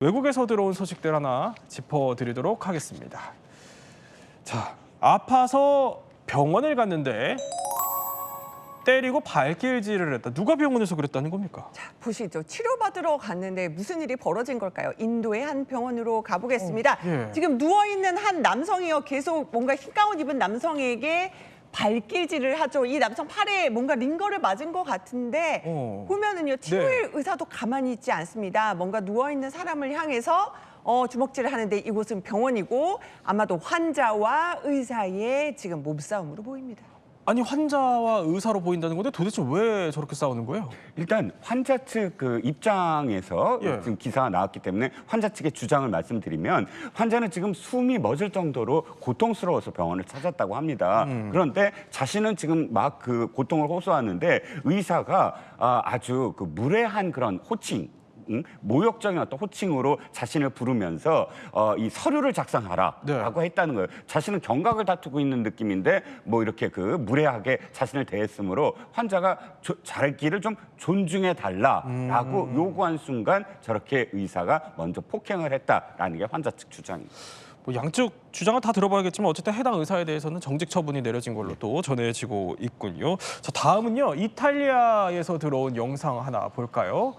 외국에서 들어온 소식들 하나 짚어드리도록 하겠습니다. 자, 아파서 병원을 갔는데 때리고 발길질을 했다. 누가 병원에서 그랬다는 겁니까? 자, 보시죠. 치료받으러 갔는데 무슨 일이 벌어진 걸까요? 인도의 한 병원으로 가보겠습니다. 어, 예. 지금 누워있는 한 남성이요. 계속 뭔가 흰 가운 입은 남성에게 발길질을 하죠. 이 남성 팔에 뭔가 링거를 맞은 것 같은데 어. 보면은요. 치료의 의사도 가만히 있지 않습니다. 뭔가 누워 있는 사람을 향해서 어, 주먹질을 하는데 이곳은 병원이고 아마도 환자와 의사의 지금 몸싸움으로 보입니다. 아니 환자와 의사로 보인다는 건데 도대체 왜 저렇게 싸우는 거예요? 일단 환자 측 그 입장에서 예. 지금 기사가 나왔기 때문에 환자 측의 주장을 말씀드리면 환자는 지금 숨이 멎을 정도로 고통스러워서 병원을 찾았다고 합니다. 그런데 자신은 지금 막 그 고통을 호소하는데 의사가 아, 아주 그 무례한 그런 호칭 응? 모욕적인 어떤 호칭으로 자신을 부르면서 어, 이 서류를 작성하라라고 네. 했다는 거예요. 자신은 경각을 다투고 있는 느낌인데 뭐 이렇게 그 무례하게 자신을 대했으므로 환자가 조, 자기를 좀 존중해 달라라고 요구한 순간 저렇게 의사가 먼저 폭행을 했다라는 게 환자 측 주장입니다. 뭐 양측 주장은 다 들어봐야겠지만 어쨌든 해당 의사에 대해서는 정직 처분이 내려진 걸로 또 전해지고 있군요. 자 다음은요 이탈리아에서 들어온 영상 하나 볼까요?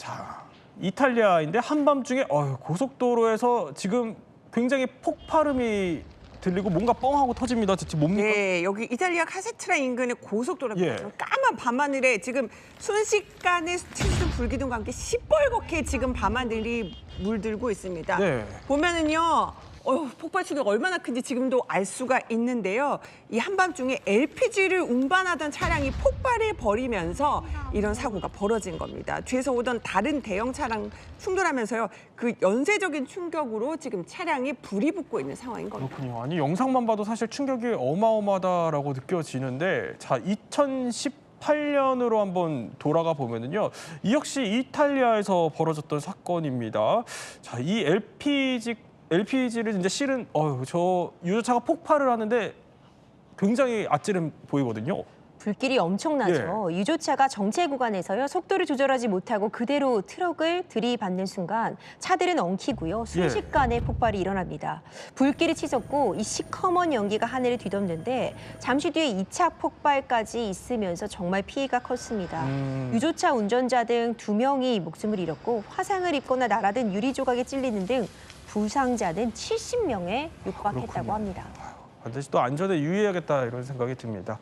자 이탈리아인데 한밤중에 어휴, 고속도로에서 지금 굉장히 폭발음이 들리고 뭔가 뻥하고 터집니다. 대체 뭡니까? 네, 여기 이탈리아 카세트라 인근의 고속도로입니다. 예. 까만 밤하늘에 지금 순식간에 치수 불기둥과 함께 시뻘겋게 지금 밤하늘이 물들고 있습니다. 네. 보면은요. 어휴, 폭발 충격 얼마나 큰지 지금도 알 수가 있는데요. 이 한밤중에 LPG를 운반하던 차량이 폭발해 버리면서 이런 사고가 벌어진 겁니다. 뒤에서 오던 다른 대형 차량 충돌하면서요. 그 연쇄적인 충격으로 지금 차량이 불이 붙고 있는 상황인 겁니다. 그렇군요. 아니 영상만 봐도 사실 충격이 어마어마하다라고 느껴지는데 자 2018년으로 한번 돌아가 보면은요 이 역시 이탈리아에서 벌어졌던 사건입니다. 자 이 LPG LPG를 이제 실은 어휴 저 유조차가 폭발을 하는데 굉장히 아찔해 보이거든요. 불길이 엄청나죠. 유조차가 정체 구간에서요 속도를 조절하지 못하고 그대로 트럭을 들이받는 순간 차들은 엉키고요 순식간에 폭발이 일어납니다. 불길이 치솟고 이 시커먼 연기가 하늘을 뒤덮는데 잠시 뒤에 이차 폭발까지 있으면서 정말 피해가 컸습니다. 음. 유조차 운전자 등 두 명이 목숨을 잃었고 화상을 입거나 날아든 유리 조각에 찔리는 등 부상자는 70명에 육박했다고. 합니다. 반드시 또 안전에 유의해야겠다 이런 생각이 듭니다.